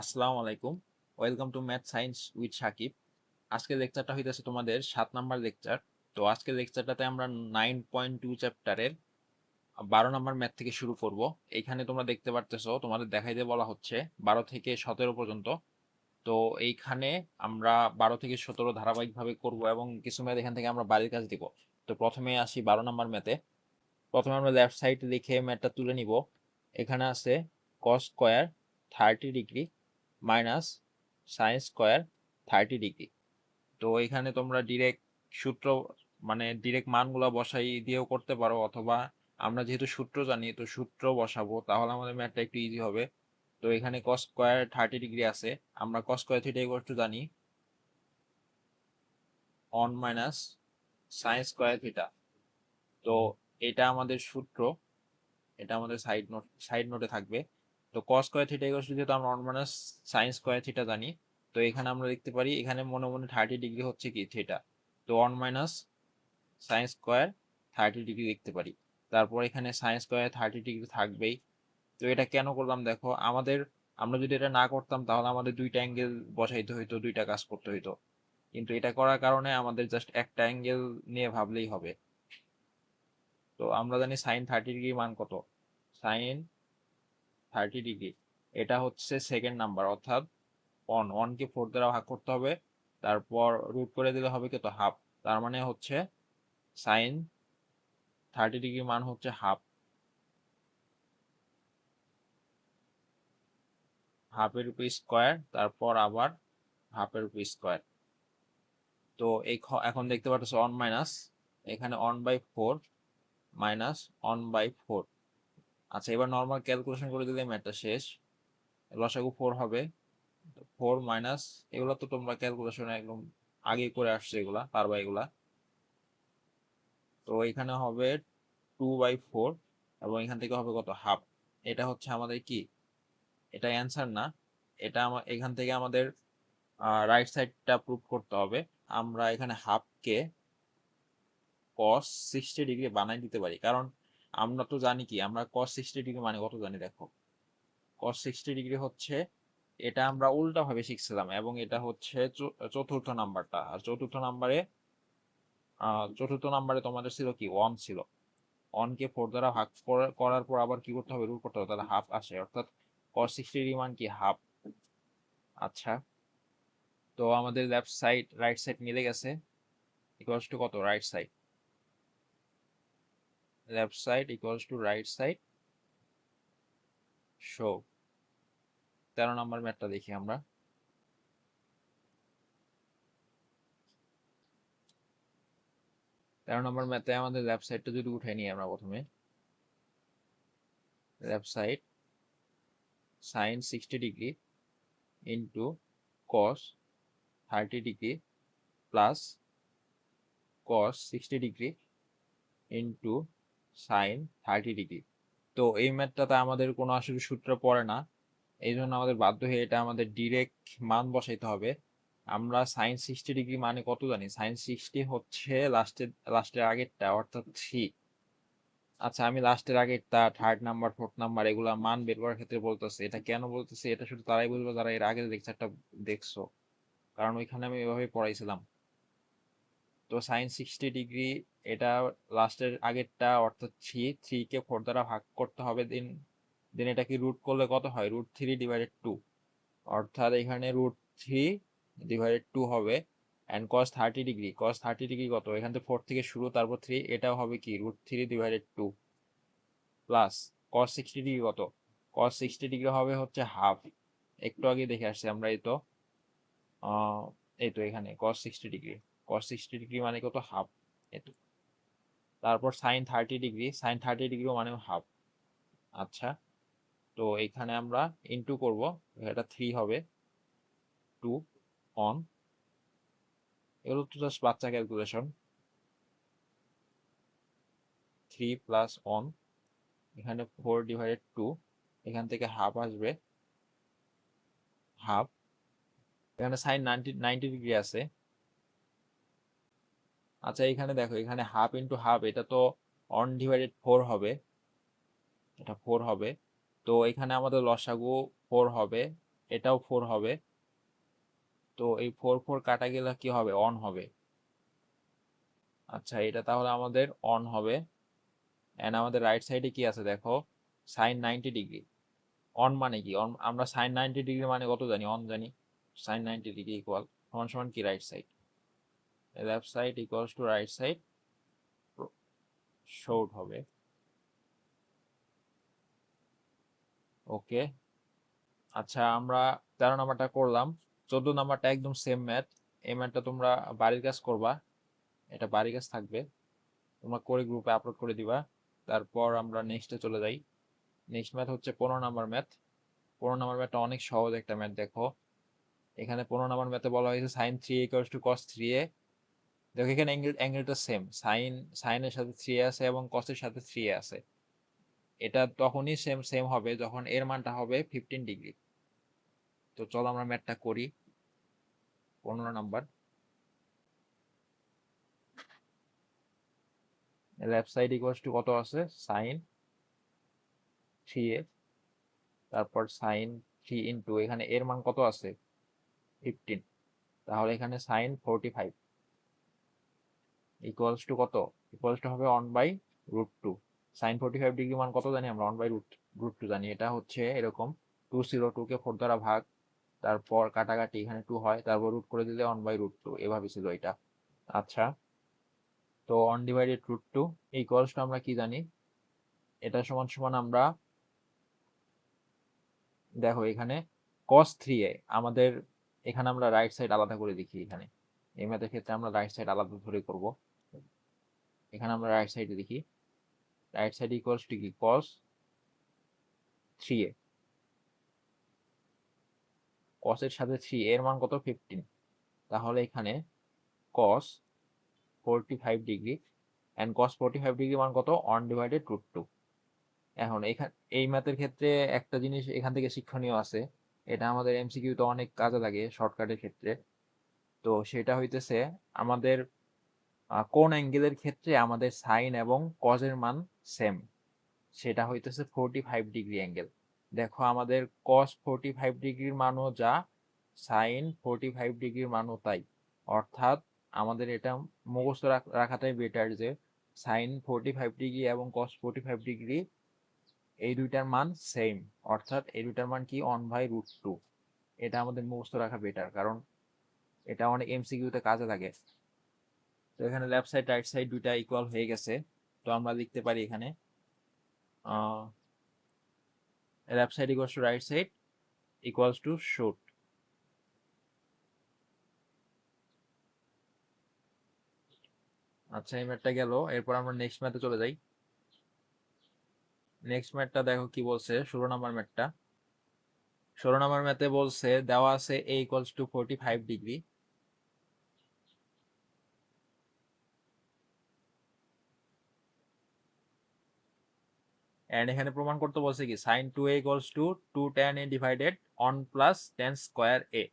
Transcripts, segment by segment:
আসসালামু আলাইকুম। Welcome to math science with Sakib আজকের লেকচারটা হইতেছে তোমাদের সাত নাম্বার লেকচার তো আজকের লেকচারটাতে আমরা নাইন পয়েন্ট টু চ্যাপ্টারের বারো নাম্বার ম্যাথ থেকে শুরু করব। এইখানে তোমরা দেখতে পারতেছো, তোমাদের দেখাইতে বলা হচ্ছে বারো থেকে সতেরো পর্যন্ত। তো এইখানে আমরা বারো থেকে সতেরো ধারাবাহিকভাবে করব এবং কিছু ম্যাথ এখান থেকে আমরা বাড়ির কাজ দিব। তো প্রথমে আসি বারো নাম্বার ম্যাথে প্রথমে আমরা লেফট সাইড লিখে ম্যাথটা তুলে নিব। এখানে আছে cos square thirty degree minus sine square thirty degree তো এখানে তোমরা ডিরেক্ট সূত্র মানে ডিরেক্ট মানগুলো বসাই দিয়েও করতে পারো, অথবা আমরা যেহেতু সূত্র জানি, তো সূত্র বসাবো, তাহলে আমাদের ম্যাথটা একটু ইজি হবে। তো এখানে কস স্কোয়ার থার্টি ডিগ্রি আছে, আমরা cos square theta equal to জানি। One minus sine square theta তো এটা আমাদের সূত্র, এটা আমাদের সাইড নোট সাইড নোটে থাকবে। তো cos square theta equal to যেহেতু আমরা one minus sine square theta জানি, তো এখানে আমরা দেখতে পারি, এখানে মনে মনে থার্টি ডিগ্রি হচ্ছে কি থিটা তো one minus sine square thirty degree দেখতে পারি। তারপর এখানে সাইন স্কোয়ার থার্টি ডিগ্রি থাকবেই। তো এটা কেন করলাম দেখো, আমাদের, আমরা যদি এটা না করতাম তাহলে আমাদের দুইটা অ্যাঙ্গেল বসাইতে হইতো, দুইটা কাজ করতে হইতো। কিন্তু এটা করার কারণে আমাদের জাস্ট একটা অ্যাঙ্গেল নিয়ে ভাবলেই হবে। তো আমরা জানি সাইন থার্টি ডিগ্রি মান কত? Sine thirty degree. এটা হচ্ছে সেকেন্ড নাম্বার অর্থাৎ অন অনকে ফোর দ্বারা ভাগ করতে হবে, তারপর রুট করে দিলে হবে কত হাফ তার মানে হচ্ছে সাইন থার্টি ডিগ্রি মান হচ্ছে হাফ হাফের উপর স্কোয়ার তারপর আবার হাফের উপর স্কোয়ার তো এই এখন দেখতে পাচ্ছ অন মাইনাস এখানে one by four minus one by four আচ্ছা এবার নর্মাল ক্যালকুলেশন করে দিলে ম্যাথটা শেষ লসাগু ফোর হবে। ফোর মাইনাস এগুলো তো তোমরা ক্যালকুলেশনে একদম আগে করে আসছে এগুলা, পারবা এগুলা। তো এখানে হবে টু বাই ফোর এবং এখান থেকে হবে কত? হাফ এটা হচ্ছে আমাদের কি? এটা অ্যান্সার না। এটা এখান থেকে আমাদের রাইট সাইডটা প্রুভ করতে হবে। আমরা এখানে হাফকে কস সিক্সটি ডিগ্রি বানাই দিতে পারি। কারণ আমরা তো জানি কি, আমরা কস সিক্সটি ডিগ্রি মানে কত জানি দেখো। কস সিক্সটি ডিগ্রি হচ্ছে, এটা আমরা উল্টা ভাবে শিখছিলাম এবং এটা হচ্ছে চতুর্থ নাম্বারটা। আর চতুর্থ নাম্বারে চতুর্থ নাম্বারে তোমাদের ছিল কি ওয়ান ছিল। কে ফোর দ্বারা ভাগ করার পর আবার কি করতে হবে? রুট করতে হবে, তাহলে হাফ আসে। অর্থাৎ কস সিক্সটি ডিগ্রি মান কি হাফ আচ্ছা। তো আমাদের লেফট সাইড রাইট সাইড মিলে গেছে। ইকুয়ালস টু কত? Right side left side equals to right side show তেরো নম্বর ম্যাথটা দেখি আমরা। তেরো নম্বর ম্যাথে আমাদের লেফট সাইডটা যদি উঠে নিই আমরা প্রথমে। Left side sine sixty degree into cos thirty degree plus cos sixty degree into sine thirty degree. তো এই ম্যাথটাতে আমাদের কোনো আসলে সূত্র পড়ে না। এই জন্য আমাদের বাধ্য হয়ে এটা আমাদের ডিরেক্ট মান বসাইতে হবে। আমরা সাইন সিক্সটি ডিগ্রি মানে কত জানি? সাইন সিক্সটি হচ্ছে লাস্টের লাস্টের আগেরটা, অর্থাৎ থ্রি আচ্ছা আমি লাস্টের আগেরটা, থার্ড নাম্বার, ফোর্থ নাম্বার এগুলা মান বের করার ক্ষেত্রে বলতেছে। এটা কেন বলতেছে? এটা শুধু তারাই বুঝবে যারা এর আগের লেকচারটা দেখছ। কারণ ওইখানে আমি এভাবে পড়াইছিলাম। তো সাইন সিক্সটি ডিগ্রি এটা লাস্টের আগেরটা অর্থাৎ থ্রি থ্রি কে ফোর দ্বারা ভাগ করতে হবে দেন দেন এটা কি রুট করলে কত হয়? রুট থ্রি ডিভাইডেড টু অর্থাৎ এখানে রুট থ্রি ডিভাইডেড টু হবে and cos thirty degree cos thirty degree কত? এখান থেকে ফোর থেকে শুরু, তারপর থ্রি এটাও হবে কি? Root three divided two plus cos sixty degree কত? কস সিক্সটি ডিগ্রি হবে হচ্ছে হাফ একটু আগে দেখে আসছি আমরা এই তো। এই তো এখানে cos sixty degree cos sixty degree মানে কত? হাফ এতো তারপর sine thirty degree sine thirty degree মানে হাফ আচ্ছা তো এখানে আমরা ইনটু করব, এটা থ্রি হবে টু অন এগুলো তো জাস্ট বাচ্চা ক্যালকুলেশন থ্রি প্লাস অন এখানে ফোর ডিভাইডেড টু এখান থেকে হাফ আসবে হাফ এখানে সাইন নাইনটি নাইনটি ডিগ্রি আছে আচ্ছা এখানে দেখো এখানে হাফ ইন্টু হাফ এটা তো অন ডিভাইডেড ফোর হবে। এটা ফোর হবে। তো এখানে আমাদের লসাগু ফোর হবে, এটাও ফোর হবে। তো এই ফোর ফোর কাটা গেলে কি হবে? অন হবে। আচ্ছা এটা তাহলে আমাদের অন হবে। অ্যান্ড আমাদের রাইট সাইডে কি আছে দেখো? সাইন নাইনটি ডিগ্রি অন মানে কি? অন আমরা সাইন নাইনটি ডিগ্রি মানে কত জানি? অন জানি। সাইন নাইনটি ডিগ্রি ইকুয়াল সমান সমান কি right side left side equals to right side short হবে। ওকে আচ্ছা আমরা তেরো নাম্বারটা করলাম। চোদ্দ নাম্বারটা একদম সেম ম্যাথ এই ম্যাথটা তোমরা বাড়ির কাজ করবা। এটা বাড়ির কাজ থাকবে। তোমরা করে গ্রুপে আপলোড করে দিবা। তারপর আমরা নেক্সটে চলে যাই। নেক্সট ম্যাথ হচ্ছে পনেরো নাম্বার ম্যাথ পনেরো নাম্বার ম্যাথটা অনেক সহজ একটা ম্যাথ দেখো। এখানে পনেরো নাম্বার ম্যাথে বলা হয়েছে sine three equals to cos three A দেখো, এখানে অ্যাঙ্গেল অ্যাঙ্গেলটা সেম সাইন সাইনের সাথে থ্রি আছে এবং কসের সাথে থ্রি আছে। এটা তখনই সেম সেম হবে যখন এর মানটা হবে ফিফটিন ডিগ্রি তো চলো আমরা ম্যাথটা করি। পনেরো number left side equals to কত আছে? সাইন থ্রি এ তারপর সাইন থ্রি ইন্টু এখানে এর মান কত আছে? ফিফটিন তাহলে এখানে sine forty five equals to কত? ইকুয়ালস টু হবে one by root two sine forty five degree মান কত জানি আমরা? One by root root two জানি। এটা হচ্ছে এরকম টু জিরো টু কে ফোর দ্বারা ভাগ, তারপর কাটাকাটি এখানে টু হয়, তারপর রুট করে দিলে অন বাই রুট টু এভাবে ছিল এটা। আচ্ছা তো one divided root two equals to আমরা কি জানি? এটা সমান সমান আমরা দেখো এখানে কস থ্রি এ আমাদের, এখানে আমরা রাইট সাইড আলাদা করে দেখি এখানে। এই ম্যাথের ক্ষেত্রে আমরা রাইট সাইড আলাদা ধরে করব। এখানে আমরা রাইট সাইডে দেখি। রাইট সাইড ইকুয়ালস টু কি? কস থ্রি এ কসের সাথে থ্রি এর মান কত? ফিফটিন তাহলে এখানে cos forty five degree and cos forty five degree মান কত? অন ডিভাইডেড রুট টু এখন এখান এই ম্যাথের ক্ষেত্রে একটা জিনিস এখান থেকে শিক্ষণীয় আছে। এটা আমাদের এমসিকিউ এমসিকিউতে অনেক কাজে লাগে শর্টকাটের ক্ষেত্রে। তো সেটা হইতেছে আমাদের কোন অ্যাঙ্গেলের ক্ষেত্রে আমাদের সাইন এবং কজের মান সেম সেটা হইতেছে ফোরটি ফাইভ ডিগ্রি অ্যাঙ্গেল দেখো আমাদের কস ফোরটি ফাইভ ডিগ্রির মানও যা সাইন ফোরটি ফাইভ ডিগ্রির মানও তাই। অর্থাৎ আমাদের এটা মুখস্থ রাখাটাই বেটার যে সাইন ফোরটি ফাইভ ডিগ্রি এবং কস ফোরটি ফাইভ ডিগ্রি এই দুইটার মান সেম অর্থাৎ এই দুইটার মান কি অন বাই রুট টু এটা আমাদের মুখস্থ রাখা বেটার কারণ এটা অনেক এমসিকিউতে কাজে লাগে। তো এখানে লেফট সাইড রাইট সাইড দুইটা ইকুয়াল হয়ে গেছে। তো আমরা লিখতে পারি এখানে left side equals to right side equals to short আচ্ছা এই ম্যাথটা গেল। এরপর আমরা নেক্সট ম্যাথে চলে যাই। নেক্সট ম্যাথটা দেখো কি বলছে, ষোলো নাম্বার ম্যাথটা ষোলো নাম্বার ম্যাথে বলছে, দেওয়া আছে A equals to forty five degree and এখানে প্রমাণ করতে বলছে কি sine two A equals to two tan A divided one plus tan square A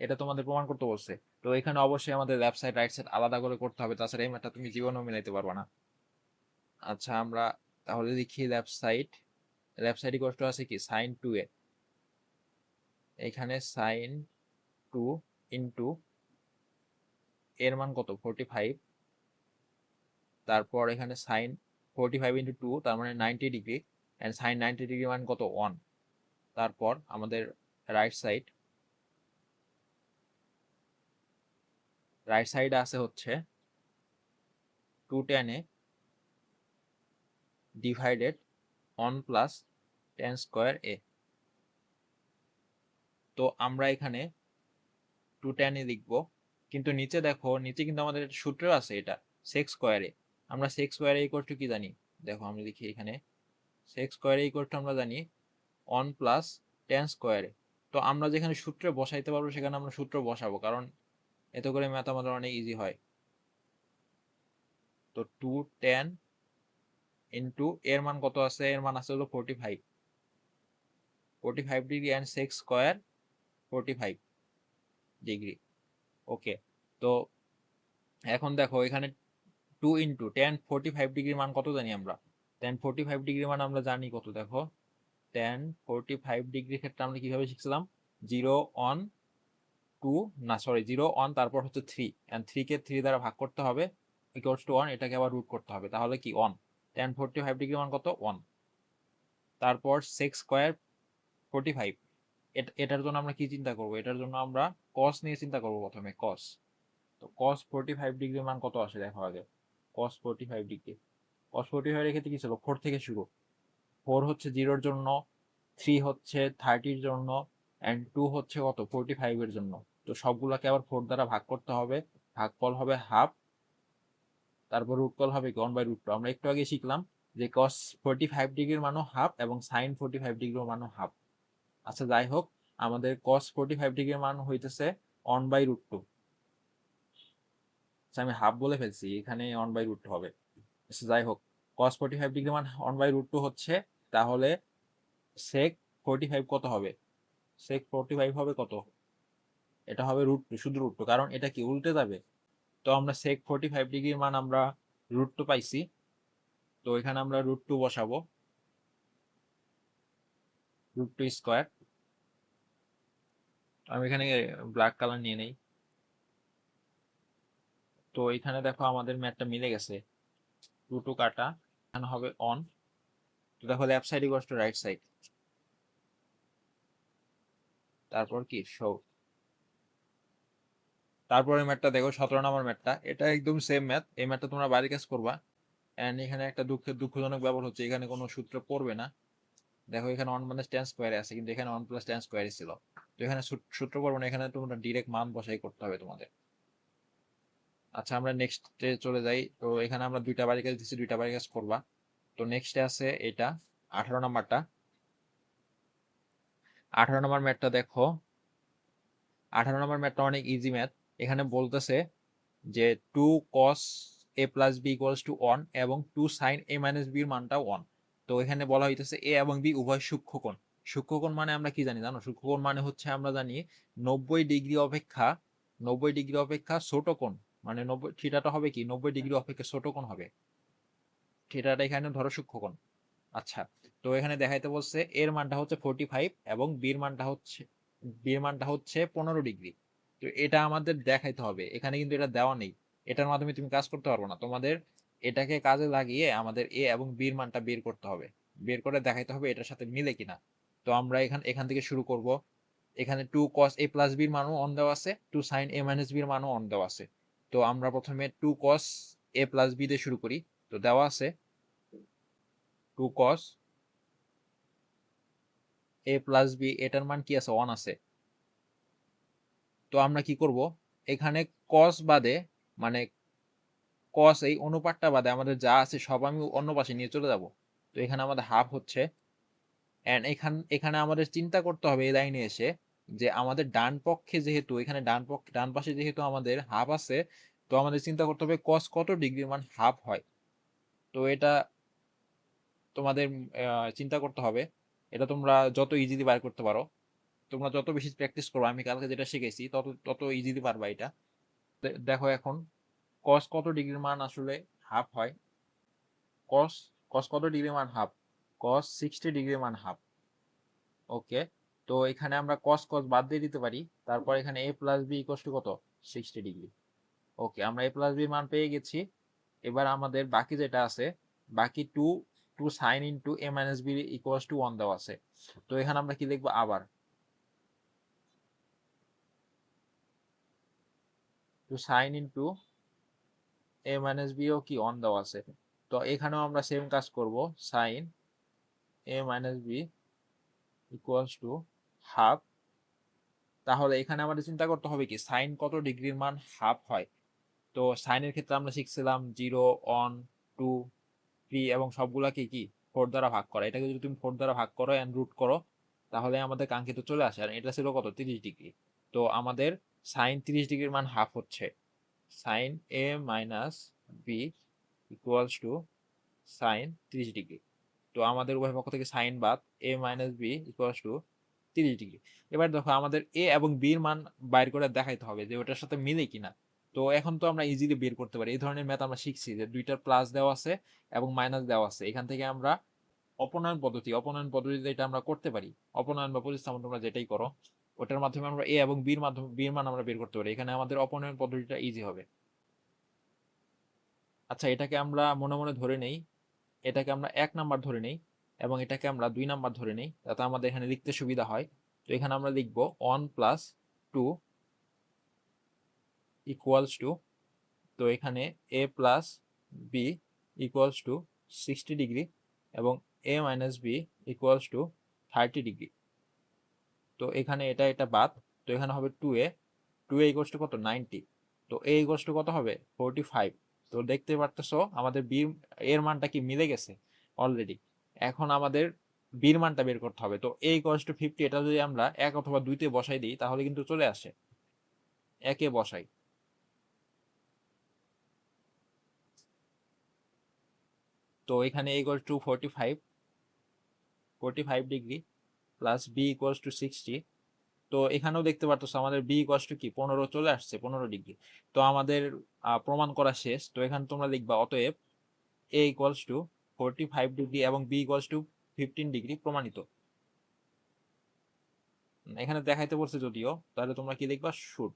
এটা তোমাদের প্রমাণ করতে বলছে। তো এখানে অবশ্যই আমাদের লেফট সাইড রাইট সাইড আলাদা করে করতে হবে, তাছাড়া এই ম্যাথটা তুমি জীবনেও মিলাইতে পারবে না। আচ্ছা আমরা তাহলে লিখি লেফট সাইড লেফট সাইড কষ্ট আছে কি সাইন টু এ এখানে সাইন টু ইন্টু এর মান কত? ফোরটি ফাইভ তারপর এখানে sine forty five into two তার মানে ninety degree and sine ninety degree মান কত? ওয়ান তারপর আমাদের রাইট সাইড রাইট সাইড আছে হচ্ছে two tan A divided one plus tan square A তো আমরা এখানে টু টেন এ লিখব, কিন্তু নিচে দেখো, নিচে কিন্তু আমাদের সূত্র আছে এটা সেক্স স্কোয়ারে আমরা সেক্স স্কোয়ারে ইকুয়াল টু কি জানি? দেখো আমরা লিখি এখানে। সেক্স স্কোয়ারে ইকুয়াল টু আমরা জানি ওয়ান প্লাস টেন স্কোয়ারে তো আমরা যেখানে সূত্রে বসাইতে পারব সেখানে আমরা সূত্র বসাবো, কারণ এতে করে ম্যাথ আমাদের অনেক ইজি হয়। তো টু টেন ইন্টু এর মান কত আছে? এর মান আছে হলো forty five forty five degree and six square forty five degree okay তো এখন দেখো এখানে two into tan forty five ডিগ্রির মান কত জানি আমরা? টেন ফোরটি ফাইভ ডিগ্রির মান আমরা জানি কত, দেখো। টেন ফোরটি ফাইভ ডিগ্রির ক্ষেত্রে আমরা কীভাবে শিখছিলাম? জিরো ওয়ান টু না সরি জিরো ওয়ান তারপর হচ্ছে থ্রি অ্যান্ড থ্রিকে থ্রি দ্বারা ভাগ করতে হবে ইকুয়ালস টু ওয়ান এটাকে আবার রুট করতে হবে। তাহলে কি one tan forty five degree মান কত? ওয়ান তারপর সেক্স স্কোয়ার ফোরটি ফাইভ এটার জন্য আমরা কি চিন্তা করব? এটার জন্য আমরা কস নিয়ে চিন্তা করব প্রথমে কস তো কস ফোরটি ফাইভ ডিগ্রি মান কত আসে, দেখো আগে। Cos forty five degree cos forty five ক্ষেত্রে কি ছিল? ফোর থেকে শুরু। ফোর হচ্ছে জিরোর জন্য থ্রি হচ্ছে থার্টির জন্য অ্যান্ড টু হচ্ছে কত? ফোরটি ফাইভের জন্য। তো সবগুলোকে আবার ফোর দ্বারা ভাগ করতে হবে। ভাগফল হবে হাফ তারপর রুটকল হবে কি ওয়ান বাই রুট টু আমরা একটু আগে শিখলাম যে কস ফোরটি ফাইভ ডিগ্রির মানও হাফ এবং সাইন ফোরটি ফাইভ ডিগ্রির মানও হাফ আচ্ছা যাই হোক, আমাদের কস ফোরটি ফাইভ ডিগ্রির মান হইতেছে অন বাই রুট টু আমি হাফ বলে ফেলছি, এখানে অন বাই রুট হবে। যাই হোক কস ফোরটি ফাইভ ডিগ্রি মান অন বাই রুট টু হচ্ছে, তাহলে সেক ফোরটি ফাইভ কত হবে? সেক ফোরটি ফাইভ হবে কত? এটা হবে রুট টু শুধু রুট টু কারণ এটা কি, উল্টে যাবে। তো আমরা সেক ফোরটি ফাইভ ডিগ্রির মান আমরা রুট টু পাইছি। তো এখানে আমরা রুট টু বসাবো। রুট টু স্কোয়ার আমি এখানে ব্ল্যাক কালার নিয়ে নেই। তো এখানে দেখো আমাদের ম্যাথটা মিলে গেছে। টু টু কাটা, এখানে হবে অন তো দেখো left side equals to right side তারপর কি? শো তারপরে ম্যাথটা দেখো, সতেরো নম্বর ম্যাথটা। এটা একদম সেম ম্যাথ এই ম্যাথটা তোমরা বাড়ি কাজ করবা। এন্ড এখানে একটা দুঃখের দুঃখজনক ব্যাপার হচ্ছে, এখানে কোনো সূত্র পড়বে না। দেখো এখানে ওয়ান মাইনাস টেন স্কোয়ারে আছে, কিন্তু এখানে ওয়ান প্লাস টেন স্কোয়ারে ছিল। তো এখানে সূত্র পড়বে না, এখানে তোমরা ডিরেক্ট মান বসাই করতে হবে তোমাদের। আচ্ছা আমরা নেক্সটে চলে যাই। তো এখানে আমরা দুইটা বাড়ি কাজ দিচ্ছি দুইটা বাড়ি কাজ করবা। তো নেক্সটে আছে এটা, আঠারো নাম্বারটা। আঠারো নম্বর ম্যাথটা দেখো। আঠারো নম্বর ম্যাথটা অনেক ইজি ম্যাথ এখানে বলতেছে যে two cos A plus B equals to one এবং টু সাইন এ মাইনাস বির মানটা ওয়ান তো এখানে বলা হইতেছে এ এবং বি উভয় সূক্ষ্মকোণ সূক্ষ্মকোণ মানে আমরা কি জানি, জানো? সূক্ষ্মকোণ মানে হচ্ছে আমরা জানি নব্বই ডিগ্রি অপেক্ষা, নব্বই ডিগ্রি অপেক্ষা ছোট কোণ। মানে নব্বই থিটাটা হবে কি? নব্বই ডিগ্রি অপেক্ষা ছোট কোণ হবে। থিটাটা এখানে ধরো সূক্ষ্মকোণ আচ্ছা তো এখানে দেখাইতে বলছে এর মানটা হচ্ছে ফোরটি ফাইভ এবং বির মানটা হচ্ছে বির মানটা হচ্ছে পনেরো ডিগ্রি। তো এটা আমাদের দেখাইতে হবে। এখানে কিন্তু এটা দেওয়া নেই। এটার মাধ্যমে তুমি কাজ করতে পারব না। তোমাদের এটাকে কাজে লাগিয়ে আমাদের এ এবং বির মানটা বের করতে হবে। বের করে দেখাইতে হবে এটার সাথে মিলে কিনা। তো আমরা এখান এখান থেকে শুরু করব। এখানে টু কস এ প্লাস বির মানও অন দেওয়া আছে টু সাইন এ মাইনাস বির মানও অন দেওয়া আছে। তো আমরা প্রথমে two cos A plus B দিয়ে শুরু করি। তো দেওয়া আছে two cos A plus B এটার মান কি আছে? ওয়ান আছে। তো আমরা কি করব? এখানে কস বাদে মানে কস এই অনুপাতটা বাদে আমাদের যা আছে সব আমি অন্য পাশে নিয়ে চলে যাব। তো এখানে আমাদের হাফ হচ্ছে। অ্যান্ড এখান, এখানে আমাদের চিন্তা করতে হবে এই লাইনে এসে যে আমাদের ডান পক্ষে যেহেতু, এখানে ডান পক্ষে ডান পাশে যেহেতু আমাদের হাফ আছে, তো আমাদের চিন্তা করতে হবে কস কত ডিগ্রি মান হাফ হয়। তো এটা তোমাদের চিন্তা করতে হবে। এটা তোমরা যত ইজিলি বার করতে পারো, তোমরা যত বেশি প্র্যাকটিস করো আমি কালকে যেটা শিখেছি, তত তত ইজিলি পারবা এটা। দেখো এখন কস কত ডিগ্রির মান আসলে হাফ হয়? কস কস কত ডিগ্রি মান হাফ কস সিক্সটি ডিগ্রি মান হাফ ওকে তো এখানে আমরা কস কস বাদ দিয়ে দিতে পারি। তারপর এখানে A plus B equals to কত? সিক্সটি ডিগ্রি ওকে আমরা এ প্লাস বি মান পেয়ে গেছি। এবার আমাদের বাকি যেটা আছে, বাকি two two sine into A minus B equals to one দেওয়া আছে। তো এখানে আমরা কি লিখব আবার। Two sine into A minus bio কি? অন দেওয়া আছে। তো এখানেও আমরা সেম কাজ করব। Sine A minus B equals to half তাহলে এখানে আমাদের চিন্তা করতে হবে কি? সাইন কত ডিগ্রির মান হাফ হয়? তো সাইনের ক্ষেত্রে আমরা শিখছিলাম জিরো ওয়ান টু থ্রি এবং সবগুলাকে কি? ফোর দ্বারা ভাগ করা। এটাকে যদি তুমি ফোর দ্বারা ভাগ করো অ্যান্ড রুট করো, তাহলে আমাদের কাঙ্ক্ষিত চলে আসে। আর এটা ছিল কত? তিরিশ ডিগ্রি। তো আমাদের সাইন তিরিশ ডিগ্রির মান হাফ হচ্ছে। Sine A minus B equals to sine তিরিশ ডিগ্রি। তো আমাদের উভয় পক্ষ থেকে সাইন বাদ A minus B equals to তিরিশ ডিগ্রি। এবার দেখো আমাদের এ এবং বির মান বাইর করে দেখাইতে হবে যে ওটার সাথে মিলে কিনা। তো এখন তো আমরা ইজিলি বের করতে পারি। এই ধরনের ম্যাথ আমরা শিখছি যে দুইটার প্লাস দেওয়া আছে এবং মাইনাস দেওয়া আছে। এখান থেকে আমরা অপনয়ন পদ্ধতি, অপনয়ন পদ্ধতিতে এটা আমরা করতে পারি। অপনয়ন বা প্রতিস্থাপন তোমরা যেটাই করো, ওটার মাধ্যমে আমরা এ এবং বির মাধ্যমে বির মান আমরা বের করতে পারি। এখানে আমাদের অপনয়ন পদ্ধতিটা ইজি হবে। আচ্ছা এটাকে আমরা মনে মনে ধরে নেই। এটাকে আমরা এক নাম্বার ধরে নেই। এবং এটাকে আমরা দুই নাম্বার ধরে নিই যাতে আমাদের এখানে লিখতে সুবিধা হয়। তো এখানে আমরা লিখব one plus two equals to তো এখানে A plus B equals to sixty degree এবং A minus B equals to thirty degree তো এখানে এটা এটা বাদ, তো এখানে হবে two A two A equals to কত? নাইনটি তো এ ইকুয়ালস টু কত হবে? ফোরটি ফাইভ তো দেখতে পারতেছো, আমাদের বি এর মানটা কি মিলে গেছে? অলরেডি এখন আমাদের বির মানটা বের করতে হবে। তো এ ইকুয়ালস টু ফিফটি এটা যদি আমরা এক অথবা দুইতে বসাই দিই, তাহলে কিন্তু চলে আসে। একে বসাই। তো এখানে এই equal to forty five forty five degree plus B equals to sixty তো এখানেও দেখতে পারতেছো আমাদের বি ইকুয়ালস টু কি? পনেরো চলে আসছে, পনেরো ডিগ্রি তো আমাদের প্রমাণ করা শেষ। তো এখানে তোমরা লিখবা, অতএব A equals to forty five degree এবং B equals to fifteen degree প্রমাণিত। এখানে দেখাইতে বলছে যদিও, তাহলে তোমরা কি লিখবা শুট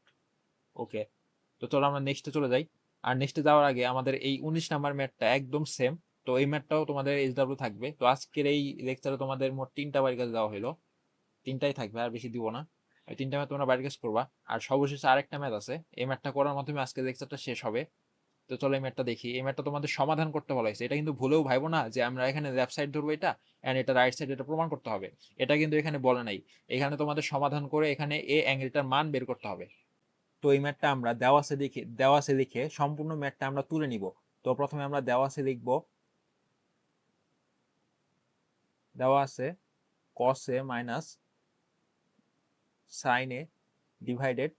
ওকে তো চলো আমরা নেক্সটে চলে যাই। আর নেক্সটে যাওয়ার আগে আমাদের এই উনিশ নাম্বার ম্যাটটা একদম সেম তো এই ম্যাটটাও তোমাদের এইচডাব্লিউ থাকবে। তো আজকের এই লেকচারে তোমাদের মোট তিনটা বাড়ির কাছে দেওয়া হলো তিনটাই থাকবে, আর বেশি দিব না। ওই তিনটা ম্যাথ তোমরা বাড়ির কাছে করবা আর সর্বশেষে আরেকটা ম্যাথ আছে। এই ম্যাথটা করার মাধ্যমে আজকে লেকচারটা শেষ হবে। তো চলো এই ম্যাথটা দেখি। এই ম্যাটটা তোমাদের সমাধান করতে বলা হয়েছে। এটা কিন্তু ভুলেও ভাইবো না যে আমরা এখানে লেফট সাইড ধরবো এটা অ্যান্ড এটা রাইট সাইড এটা প্রমাণ করতে হবে। এটা কিন্তু এখানে বলে নাই। এখানে তোমাদের সমাধান করে এখানে এ অ্যাঙ্গেলটার মান বের করতে হবে। তো এই ম্যাটটা আমরা দেওয়াসে লিখে দেওয়াসে লিখে সম্পূর্ণ ম্যাটটা আমরা তুলে নিব। তো প্রথমে আমরা দেওয়াসে লিখব, দেওয়া আছে a minus a divided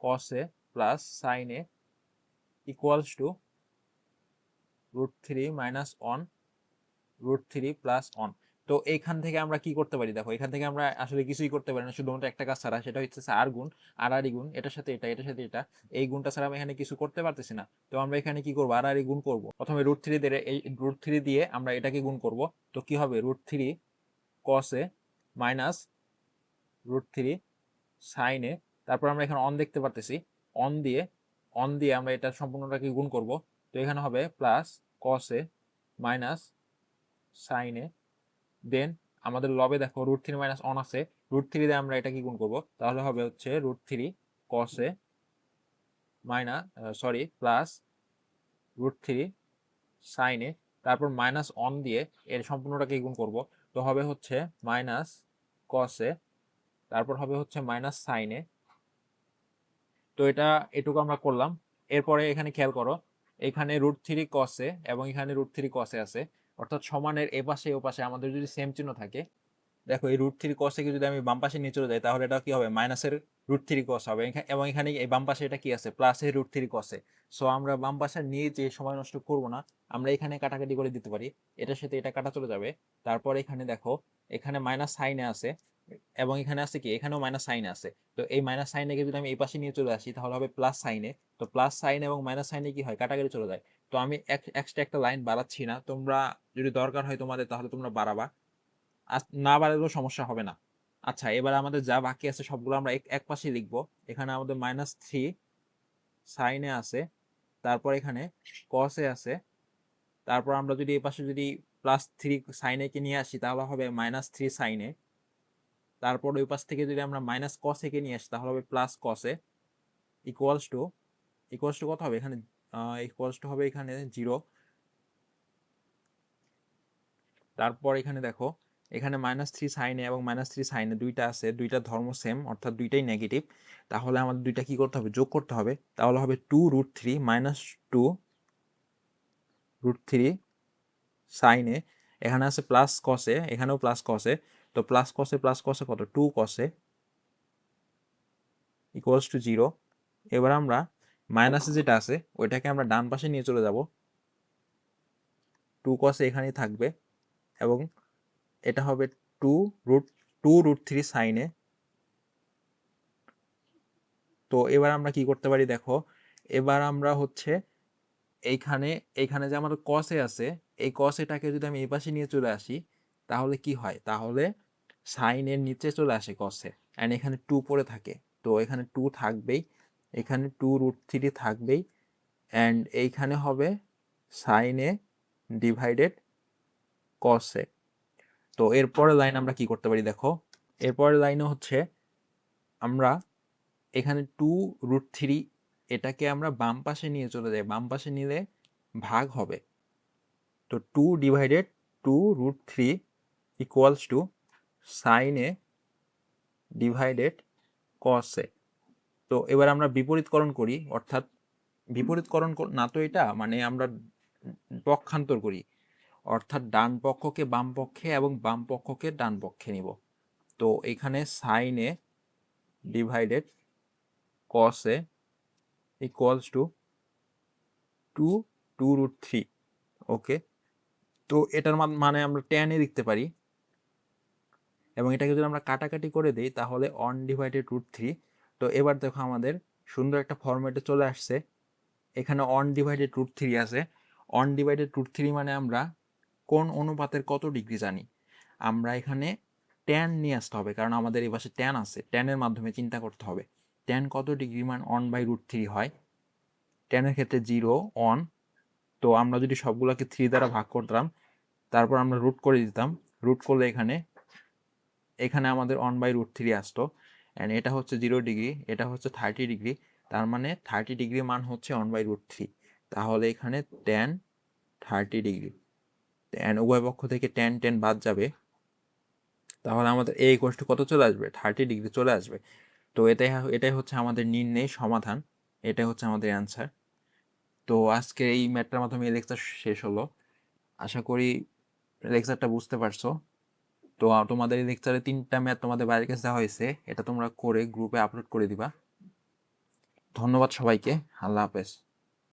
a plus sin a equals to root three minus one root three plus one তো এইখান থেকে আমরা কি করতে পারি? দেখো এখান থেকে আমরা আসলে কিছুই করতে পারি না। শুধুমাত্র একটা কাজ ছাড়া, সেটা হচ্ছে আর গুণ আর আর গুণ, এটার সাথে এটা, এটার সাথে এটা। এই গুণটা ছাড়া আমি এখানে কিছু করতে পারতেছি না। তো আমরা এখানে কি করব? আর আর গুণ করব। প্রথমে রুট থ্রি দিয়ে, এই রুট থ্রি দিয়ে আমরা এটাকে গুণ করব। তো কি হবে? রুট থ্রি কসে মাইনাস রুট থ্রি সাইনে তারপর আমরা এখানে অন দেখতে পারতেছি। অন দিয়ে অন দিয়ে আমরা এটা সম্পূর্ণটাকে গুণ করব। তো এখানে হবে প্লাস কসে মাইনাস সাইনে দেন আমাদের লবে দেখো রুট থ্রি মাইনাস অন আছে রুট থ্রি দিয়ে আমরা এটা কি গুণ করব। তাহলে হবে হচ্ছে root three কসে minus sorry plus root three সাইনে তারপর মাইনাস অন দিয়ে এর সম্পূর্ণটাকে গুণ করব। তো হবে হচ্ছে মাইনাস কসে তারপর হবে হচ্ছে মাইনাস সাইনে তো এটা এটুকু আমরা করলাম। এরপরে এখানে খেয়াল করো, এখানে রুট থ্রি কসে এবং এখানে রুট থ্রি কসে আছে। অর্থাৎ সমানের এ পাশে, ও পাশে আমাদের যদি সেম চিহ্ন থাকে, দেখো এই রুট থ্রি কসে যদি আমি বাম পাশে নিয়ে চলে যাই, তাহলে এটা কি হবে? মাইনাসের রুট থ্রি কস হবে। এবং এখানে এই বাম পাশে এটা কি আছে? প্লাসের রুট থ্রি কসে সো আমরা বাম পাশে নিয়ে যে সময় নষ্ট করব না, আমরা এখানে কাটাকাটি করে দিতে পারি। এটার সাথে এটা কাটা চলে যাবে। তারপর এখানে দেখো, এখানে মাইনাস সাইনে আছে। এবং এখানে আছে কি? এখানেও মাইনাস সাইন আছে। তো এই মাইনাস সাইনে যদি আমি এই পাশে নিয়ে চলে আসি, তাহলে হবে প্লাস সাইনে তো প্লাস সাইন এবং মাইনাস সাইনে কি হয়? কাটাকাটি চলে যায়। তো আমি এক্সট্রা একটা লাইন বাড়াচ্ছি না। তোমরা যদি দরকার হয় তোমাদের, তাহলে তোমরা বাড়াবা। না বাড়ালেও সমস্যা হবে না। আচ্ছা এবার আমাদের যা বাকি আছে, সবগুলো আমরা এক এক পাশে লিখব। এখানে আমাদের মাইনাস থ্রি সাইনে আছে। তারপর এখানে কসে আছে। তারপর আমরা যদি এই পাশে যদি প্লাস থ্রি সাইনে কে নিয়ে আসি, তাহলে হবে মাইনাস থ্রি সাইনে তারপর ওই পাশ থেকে যদি আমরা মাইনাস কসে কে নিয়ে আসি, তাহলে হবে প্লাস কসে ইকুয়ালস টু ইকুয়ালস টু কত হবে? এখানে ইকুয়ালস টু হবে এখানে জিরো তারপর এখানে দেখো, এখানে মাইনাস থ্রি সাইনে এবং মাইনাস থ্রি সাইনে দুইটা আছে, দুইটা ধর্ম সেম অর্থাৎ দুইটাই নেগেটিভ তাহলে আমাদের দুইটা কি করতে হবে? যোগ করতে হবে। তাহলে হবে two root three minus two root three সাইনে এখানে আছে প্লাস কসে এখানেও প্লাস কসে তো প্লাস কসে প্লাস কসে কত? টু কসে ইকুয়ালস টু জিরো এবার আমরা মাইনাসে যেটা আছে, ওইটাকে আমরা ডান পাশে নিয়ে চলে যাব। টু কসে এখানেই থাকবে এবং এটা হবে two root two root three সাইনে তো এবার আমরা কি করতে পারি দেখো? এবার আমরা হচ্ছে এইখানে এইখানে যে আমাদের কসে আছে, এই কসেটাকে যদি আমি এই পাশে নিয়ে চলে আসি তাহলে কি হয়? তাহলে সাইনের নিচে চলে আসে কসে অ্যান্ড এখানে টু পড়ে থাকে। তো এখানে টু থাকবেই। এখানে টু রুট থ্রি থাকবেই। অ্যান্ড এইখানে হবে সাইনে ডিভাইডেড কসে তো এরপরের লাইন আমরা কি করতে পারি দেখো? এরপরের লাইনে হচ্ছে আমরা এখানে টু রুট থ্রি এটাকে আমরা বাম পাশে নিয়ে চলে যাই। বাম পাশে নিলে ভাগ হবে। তো two divided two root three equals to সাইনে ডিভাইডেড কসে তো এবার আমরা বিপরীতকরণ করি, অর্থাৎ বিপরীতকরণ কর- না তো এটা মানে আমরা পক্ষান্তর করি। অর্থাৎ ডান পক্ষকে বাম পক্ষে এবং বাম পক্ষকে ডান পক্ষে নিব। তো এখানে সাইনে divided কসে equals to two two root three okay তো এটার মান- আমরা টেনে লিখতে পারি। এবং এটাকে যদি আমরা কাটাকাটি করে দিই, তাহলে অন ডিভাইডেড রুট থ্রি তো এবার দেখো আমাদের সুন্দর একটা ফরম্যাটে চলে আসছে। এখানে অন ডিভাইডেড রুট থ্রি আছে। অন ডিভাইডেড রুট থ্রি মানে আমরা কোন অনুপাতের কত ডিগ্রি জানি? আমরা এখানে ট্যান নিয়ে আসতে হবে, কারণ আমাদের এই পাশে ট্যান আছে। ট্যানের মাধ্যমে চিন্তা করতে হবে। ট্যান কত ডিগ্রি মান অন বাই রুট থ্রি হয়? ট্যানের ক্ষেত্রে জিরো অন তো আমরা যদি সবগুলোকে থ্রি দ্বারা ভাগ করতাম, তারপর আমরা রুট করে দিতাম। রুট করলে এখানে এখানে আমাদের অন বাই রুট থ্রি আসতো। অ্যান্ড এটা হচ্ছে জিরো ডিগ্রি এটা হচ্ছে থার্টি ডিগ্রি তার মানে থার্টি ডিগ্রি মান হচ্ছে অন বাই রুট থ্রি তাহলে এখানে টেন থার্টি ডিগ্রি অ্যান্ড উভয় পক্ষ থেকে টেন টেন বাদ যাবে। তাহলে আমাদের এই কোর্সটি কত চলে আসবে? থার্টি ডিগ্রি চলে আসবে। তো এটাই এটাই হচ্ছে আমাদের নির্ণয় সমাধান। এটাই হচ্ছে আমাদের অ্যান্সার তো আজকে এই ম্যাটটার মাধ্যমে এই লেকচার শেষ হলো। আশা করি লেকচারটা বুঝতে পারছ। তো তোমাদের লেকচারে তিনটা ম্যাথ তোমাদের বাইরের কাছে দেওয়া হয়েছে, এটা তোমরা করে গ্রুপে আপলোড করে দিবা। ধন্যবাদ সবাইকে, আল্লাহ হাফেজ।